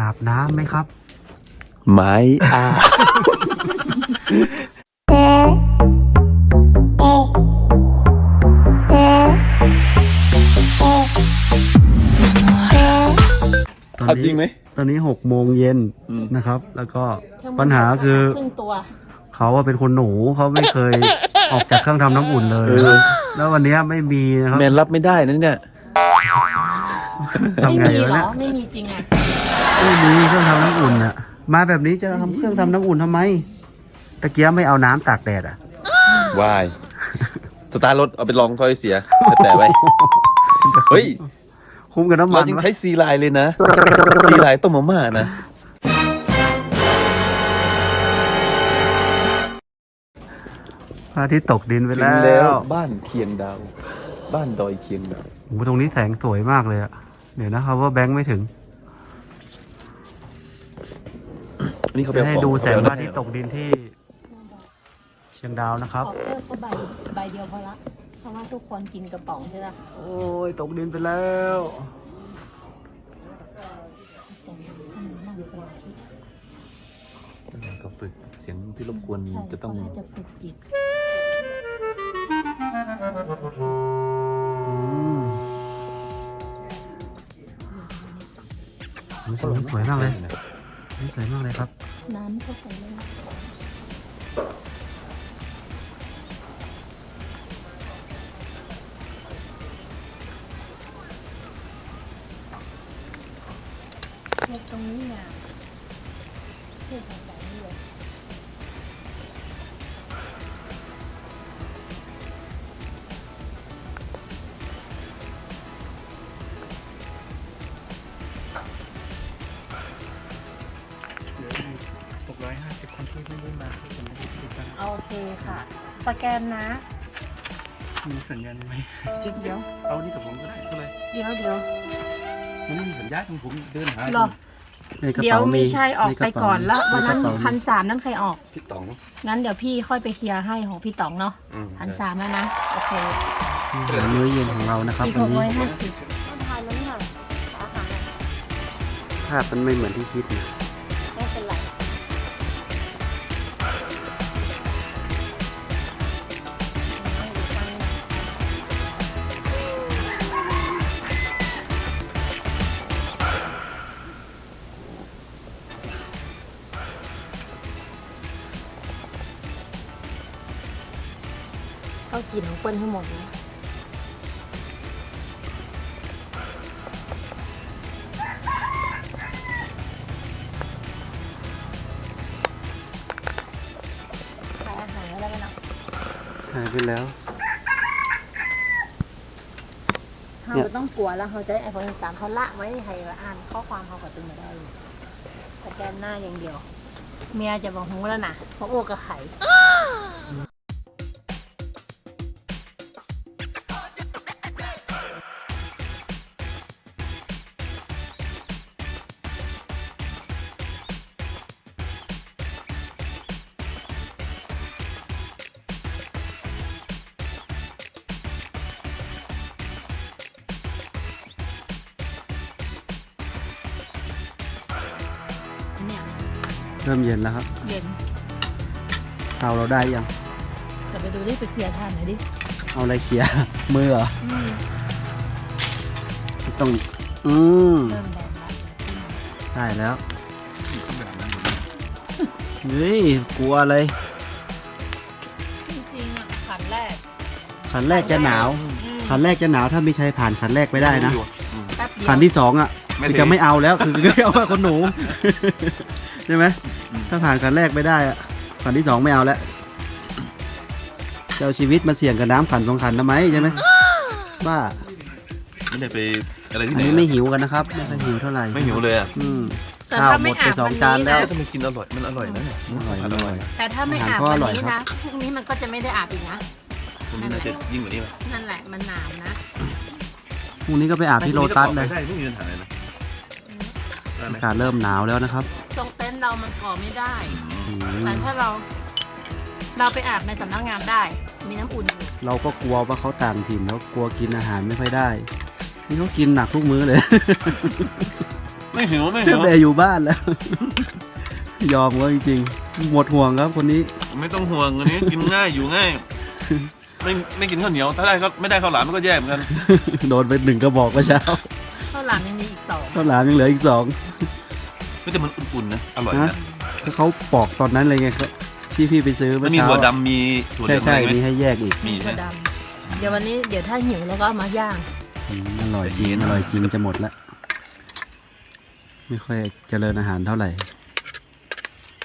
อาบน้ำไหมครับ ไม้อาบตอนเอานี้จริงไหม ตอนนี้หกโมงเย็นอืม นะครับ แล้วก็เครื่องปัญหาคือครึ่งตัว เขาว่าเป็นคนหนูเขาไม่เคย ออกจากเครื่องทำน้ำอุ่นเลยเออแล้ววันนี้ไม่มีนะครับแมนรับไม่ได้นะเนี่ยทำไม่ไงมีวะเหรเนี่อยไม่มีจริงอะ ไม่มีเครื่องทำน้ำอุ่นอะมาแบบนี้จะทำเครื่องทำน้ำอุ่นทำไม ตะเกียบไม่เอาน้ำตากแดดอะวาย สตาร์ทรถเอาไปลองถ้อยเสีย แต่ไว้ เฮ้ย คุ้มกับน้ำมัเรานยังวะใช้ซีไลน์เลยนะ ซีไลน์ต้มมาม่านะ พระอาทิตย์ตกดินไปถึงแล้แล้ววบ้านเคียงดาว บ้านดอยเคียงดาว โอ้โหตรงนี้แสงสวยมากเลยอะเดี๋ยวนะครับว่าแบงค์ไม่ถึง นนี้เขาไปจะเอาให้ของดูแสงเขพไประอาทิตย์ตกดินที่เชียงดาวนะครับขอเพิ่มก็ใบใบเดียวพอละ เพราะว่าทุกคนกินกระป๋องใช่ไหมโอ้ยตกดินไปแล้วเสียงอืมนั่งสมาธิก็ฝึกเสียงที่รบกวนใช่จะต้องเขาน่าจะฝึกจิตอืมโอ้ยสีสวยมากเลยสีสวยมากเลยครับ น้ำเข้าไปเลย เคค่ะ สแกนนะ มีสัญญาณไหมจริงเดี๋ยวเอานี่กับผมก็ได้เท่าไหร่เดี๋ยวเดี๋ยวมันไม่มีสัญญาณผมเดินหาหรอในกระเดี๋ยวเป๋ามีชัยออกในกไประเป๋าก่อนแล้ว วันนั้นใกระเป๋าพันสามนั่นใครออก พี่ต๋องงั้นเดี๋ยวพี่ค่อยไปเคลียร์ให้ของพี่ต๋องเนาะอืมพันสามแล้วนะ โอเคอาหารมื้อเย็นของเรานะครับอีกวัหนกร้นี้อยห้าสิบทานแล้วเนี่ยอาหารภาพมันไม่เหมือนที่คิดนะ ก็กินของเปิ้ลให้หมดนะขายอาหารแล้วกันเนาะหายไปแล้ว เราไม่ต้องกลัวแล้วเขาจะได้ไอโฟนสามเขาละไว้ให้ว่าอ่านข้อความเขากับตึงมาได้อยู่สแกนหน้าอย่างเดียว เมียจะบอกหูแล้วนะเพราะโอ้กับไข่ เริ่มเย็นแล้วครับ เย็นเตาเราได้ยังจะไปดูดิไปเคลียร์ทานหน่อยดิเอาอะไรเขี่ย มือเหรออืมต้อง อืมเริ่มแดงแล้วได้แล้วเฮ้ยกลัวอะไรจริงๆอะขันแรกขันแรกจะหนาว อืมขันแรกจะหนาวถ้าไม่ใช่ผ่านขันแรกไม่ได้นะ แป๊บเดียวขันที่สองอะไม่คือถึง จะไม่เอาแล้วคือคือเอาว่าคนหนูใช่ไหมถ้าผ่านขันแรกไม่ได้อะขันที่สองไม่เอาแล้วจะเอาชีวิตมาเสี่ยงกับน้ำขันสองขันทำไมใช่ไหมบ้าไม่ได้ไปอะไรที่อันไหนนี้ไม่หิวกันนะครับไม่ค่อยหิวเท่าไหร่ไม่หิวเลยอะอืมแต่ข้าวถ้าหมไม่ดไปอาบสองวันจานนี้แล้นะวถ้ามันกินอร่อยมันอร่อยนะเนี่ยอร่อยผัดอร่อย แต่ถ้าไม่อาบอาหารก็วัอนร่อยนี้ครันะบพรุ่งนี้มันก็จะไม่ได้อาบอีกนะ มันน่าจะยิ่งกว่านี้ไหมนั่นแหละมันหนาวนะพรุ่งนี้ก็ไปอาบที่โลตัสเลยได้ไม่มีปัญหาเลยนะได้ไหม อากาศเริ่มหนาวแล้วนะครับตรง เต็นท์เรามันก่อไม่ได้อืมแต่ถ้าเรา เราไปอาบในสำนักงานได้ มีน้ำอุ่นอยู่เราก็กลัวว่าเขาต่างถิ่นแล้วกลัวกินอาหารไม่ค่อยได้ นี่เขากินหนักทุกมื้อเลย ไม่หิวไม่หิตั้วงแต่อยู่บ้านแล้ว ยอมก็จริงๆ หมดห่วงครับคนนี้ไม่ต้องห่วงอันนี้กินง่ายอยู่ง่าย ไม่ไม่กินข้าวเหนียว ถ้าได้ก็ไม่ได้ข้าวหลามมันก็แย่เหมือนกัน โดนไปหนึ่งกระบอกเมื่อเช้าข้าวหลามยังมีอีกสองข้าวหลามยังเหลืออีกสองก็ แต่มันอุ่นๆนะ อร่อยนะนะก็เขาปอกตอนนั้นเลยไงครับที่พี่ไปซื้อมัเมื่นอมีเช้าถั่วดำมีถั่วเหใช่ลืองอะไรไหมใช่มีให้แยกอีกมีถั่ใช่วดำเดี๋ยววันนี้เดี๋ยวถ้าหิวแล้วก็เอามาย่าง อืมอร่อยจริงอร่อยจริงจะหมดละไม่ค่อยเจริญอาหารเท่าไหร่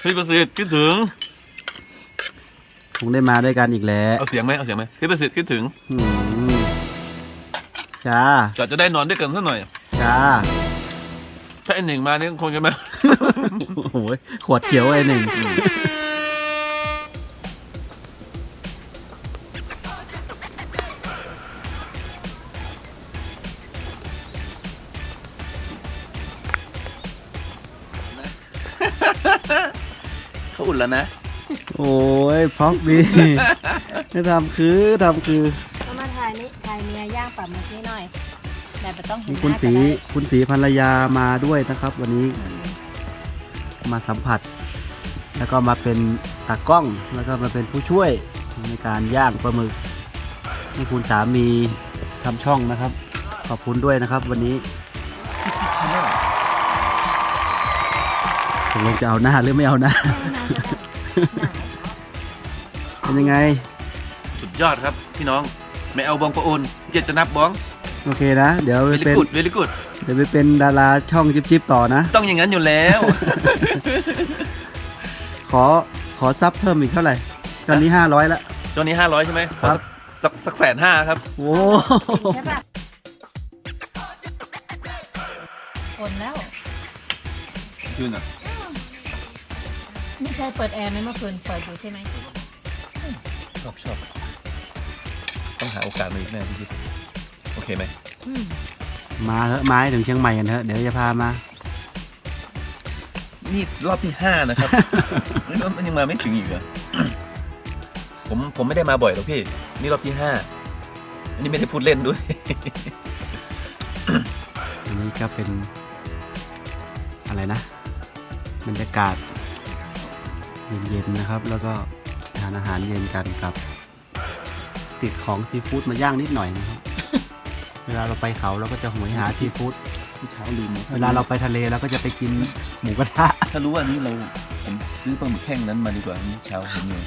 พี่ประสิทธิ์คิดถึง คงได้มาด้วยกันอีกแล้วเอาเสียงไหมเอาเสียงไหมพี่ประสิทธิ์คิดถึงอืมจ้า จะจะได้นอนด้วยกันสักหน่อย จ้า ถ้าไอหนึ่งมาเนี่ยคงจะมา โอ้โหขวดเขียวไอ้หนึ่งเขาอุ่นแล้วนะ โอ้ยพอกดีไม่ทำคือทำคือ ก็มาทายนี่ทายเมียย่างปลาหมึกนี่หน่อย แต่ไม่ต้องเห็นมีหคุณน้าสีก็ได้คุณสีภรรยามาด้วยนะครับ วันนี้มาสัมผัส แล้วก็มาเป็นตากล้องแล้วก็มาเป็นผู้ช่วยในการย่างปลาหมึกให้คุณสามีทำช่องนะครับ ขอบคุณด้วยนะครับ วันนี้ตกลงจะเอาหน้าหรือไม่เอาหน้า เป็นยังไง สุดยอดครับ พี่น้อง ไม่เอาบองประโอนเจ็ดจะนับบ้อง โอเคนะ เดี๋ยวเวไปลิเป็นกุดเวลิกุดเดี๋ยวไปเป็นดาราช่องจิ๊บๆต่อนะ ต้องอย่างนั้นอยู่แล้ว ขอขอซับเพิ่มอีกเท่าไหร่ ตอนนี้ห้าร้อยละ ช่วงนี้ห้าร้อยใช่ไหมขอครับสักสักสักแสนห้าครับ โอ้ใช่ปะคนแล้วคืนอะไม่ใช่เปิดแอร์ไหมเมื่อคืน เปิดอยู่ใช่ไหม ชอบชอบต้องหาโอกาสมาอีกแน่พี่จิ๊บ โอเคไหมอืมมาเถอะมาให้ถึงเชียงใหม่กันเถอะเดี๋ยวจะพามา นี่รอบที่ห้านะครับ นี่มันยังมาไม่ถึงอีกเหรอ ผมผมไม่ได้มาบ่อยหรอกพี่ นี่รอบที่ห้าอันนี้ไม่ได้พูดเล่นด้วย อันนี้ก็เป็น อะไรนะบรรยากาศเย็นๆนะครับ แล้วก็ทานอาหารเย็นกันกับติดของซีฟู้ดมาย่างนิดหน่อยนะครับ เวลาเราไปเขาเราก็จะหวยหาซีฟู้ดเช้าลืมเวลาเราไปทะเลเราก็จะไปกินหมูกระทะถ้ารู้ว่านี้เราผมซื้อปลาหมึกแห้งนั้นมาดีกว่านี่เช้าเห็นอยู่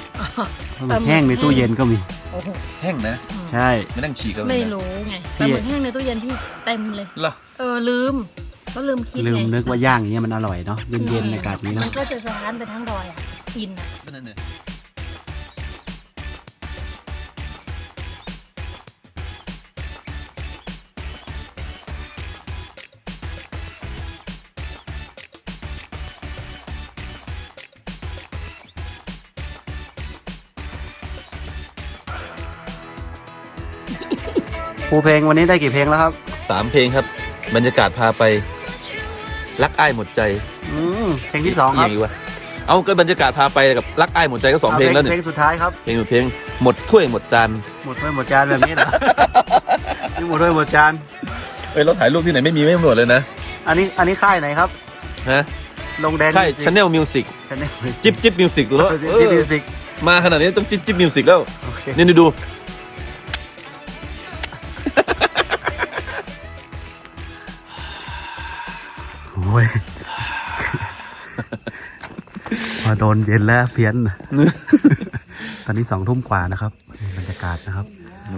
ปลาหมึกแห้งในตู้เย็นก็มี โอ้โหแห้งนะ ใช่ไม่นั่งฉีกกันไม่รู้ไงปลาหมึกแห้งในตู้เย็นพี่เต็มเลยเหรอเออลืมก็ลืมคิดลืมไงนึกว่าย่างอย่างเงี้ยมันอร่อยเนาะเย็นๆในอากาศนี้มัเนาะนก็จะสะท้านไปทั้งดอยอะอินอะ ครูเพลงวันนี้ได้กี่เพลงแล้วครับ สามเพลงครับ บรรยากาศพาไป รักอ้ายหมดใจอืมเพลงที่สองครับกอีกวะเอาก็บรรยากาศพาไปกับรักอ้ายหมดใจก็สองเพลงแล้วเพเนี่ลยงสุดท้ายครับเพลงหนึ่งเพลงหมดถ้วยหมดจานหมดถ้วยหมดจานแบบนี้เหรอนี่หมดถ้วยหมดจานเอ้ยเราถ่ายรูปที่ไหนไม่มีไม่หมดเลยนะอันนี้อันนี้ค่ายไหนครับฮะลงแดงใช่ชาแนลมิวสิกชาแนลจิ๊บจิ๊บมิวสิกดูแล้วจิ๊บมิวสิกมาขนาดนี้ต้องจิ๊บจิ๊บมิวสิกแล้วโอเคนี่ดู โดนเย็นแล้วเพี้ยน ตอนนี้สองทุ่มกว่านะครับบรรยากาศนะครับ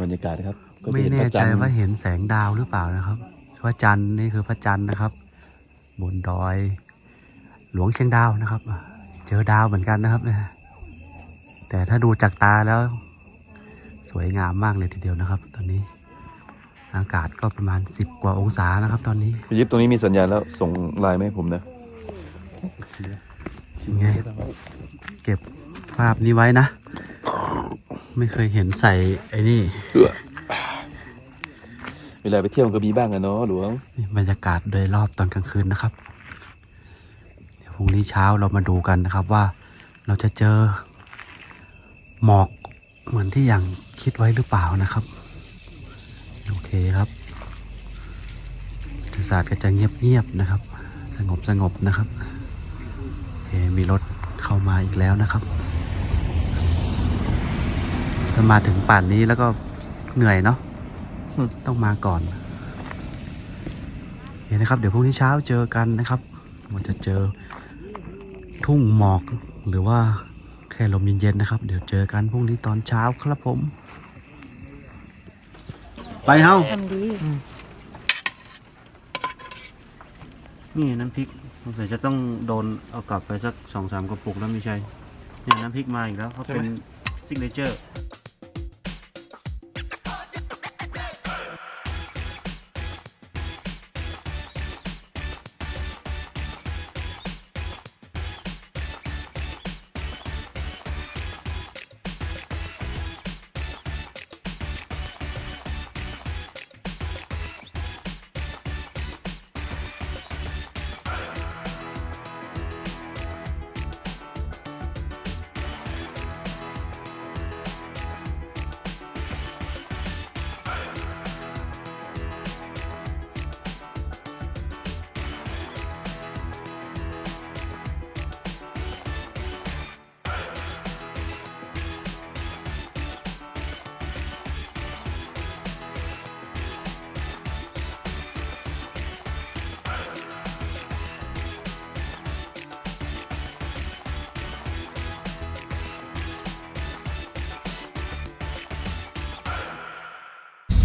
บรรยากาศครับก็จะไม่เห็แน่พระใจทร์ว่าเห็นแสงดาวหรือเปล่านะครับพระจันทร์นี่คือพระจันทร์นะครับ บนดอย หลวงเชียงดาวนะครับ เจอดาวเหมือนกันนะครับนะแต่ถ้าดูจากตาแล้ว สวยงามมากเลยทีเดียวนะครับ ตอนนี้ อากาศก็ประมาณสิบกว่าองศานะครับ ตอนนี้พี่ยิบตรงนี้มีสัญญาณแล้วส่งไลน์มาให้ผมนะ ยังไง เก็บภาพนี้ไว้นะ ไม่เคยเห็นใส่ไอ้นี่ เวลาไปเที่ยวก็มีบ้างอะเนาะหลวง นี่บรรยากาศโดยรอบตอนกลางคืนนะครับ เดี๋ยวพรุ่งนี้เช้าเรามาดูกันนะครับว่าเราจะเจอ หมอกเหมือนที่อย่างคิดไว้หรือเปล่านะครับ โอเคครับรศาสตร์ก็จะเงียบๆนะครับ สงบสงบนะครับโอเค มีรถเข้ามาอีกแล้วนะครับถ้ามาถึงป่านนี้แล้วก็เหนื่อยเนาะอืมต้องมาก่อนโอเคนะครับ เดี๋ยวพรุ่งนี้เช้าเจอกันนะครับมันจะเจอทุ่งหมอกหรือว่าแค่ลมเย็นๆนะครับ เดี๋ยวเจอกันพรุ่งนี้ตอนเช้าครับผม ไปเฮ้าทำดีนี่น้ำพริก สงสัยจะต้องโดนเอากลับไปสักสองสามกระปุกแล้วไม่ใช่เนี่ยน้ำพริกมาอีกแล้วเขาเป็นซิกเนเจอร์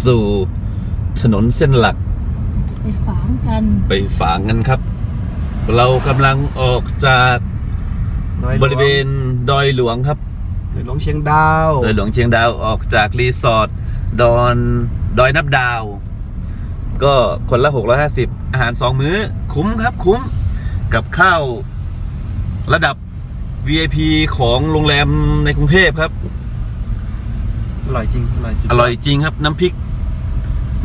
สู่ถนนเส้นหลัก ไปฝังกันไปฝางกันครับ เรากำลังออกจากบริเวณดอยหลวงครับหลวงเชียงดาวดอยหลวงเชียงดาวออกจากรีสอร์ทดอนดอยนับดาว ก็คนละ 650 อาหารสองมื้อ คุ้มครับคุ้มกับข้าวระดับ VIP ของโรงแรมในกรุงเทพครับ อร่อยจริง อร่อยสุดอร่อยจริงครับน้ำพริก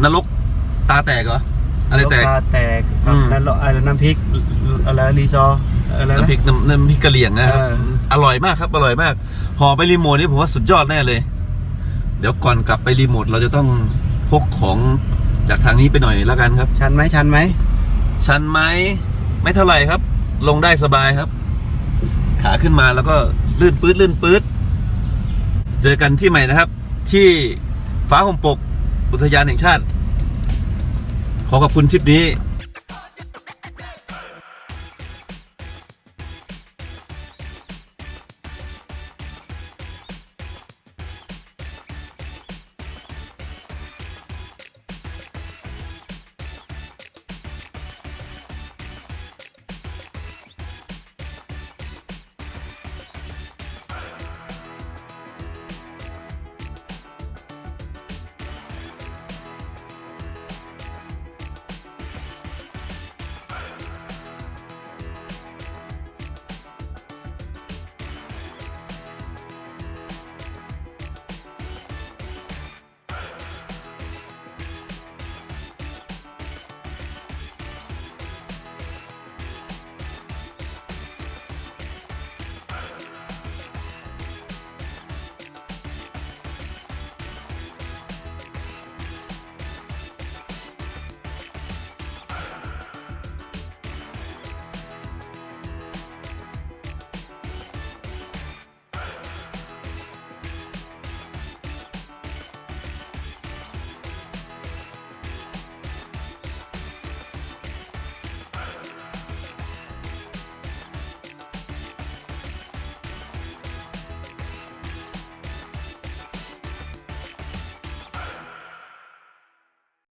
นรกตาแตกเหรอ อะไรแตกลูกตาแตกอืมนั่นอะไรน้ำพริกอะไรรีซอร์อะไรนะ น้ำพริกน้ำน้ำพริกกะเหรี่ยงนะครับ เออ อร่อยมากครับ อร่อยมากห่อไปรีโมทนี่ผมว่าสุดยอดแน่เลย เดี๋ยวก่อนกลับไปรีโมทเราจะต้องพกของจากทางนี้ไปหน่อยแล้วกันครับ ชันไหมชันไหมชันไหมไม่เท่าไหร่ครับ ลงได้สบายครับ ขาขึ้นมาแล้วก็ลื่นปื๊ดลื่นปื๊ดเจอกันที่ใหม่นะครับ ที่ฟ้าห่มปก อุทยานแห่งชาติ ขอขอบคุณทริปนี้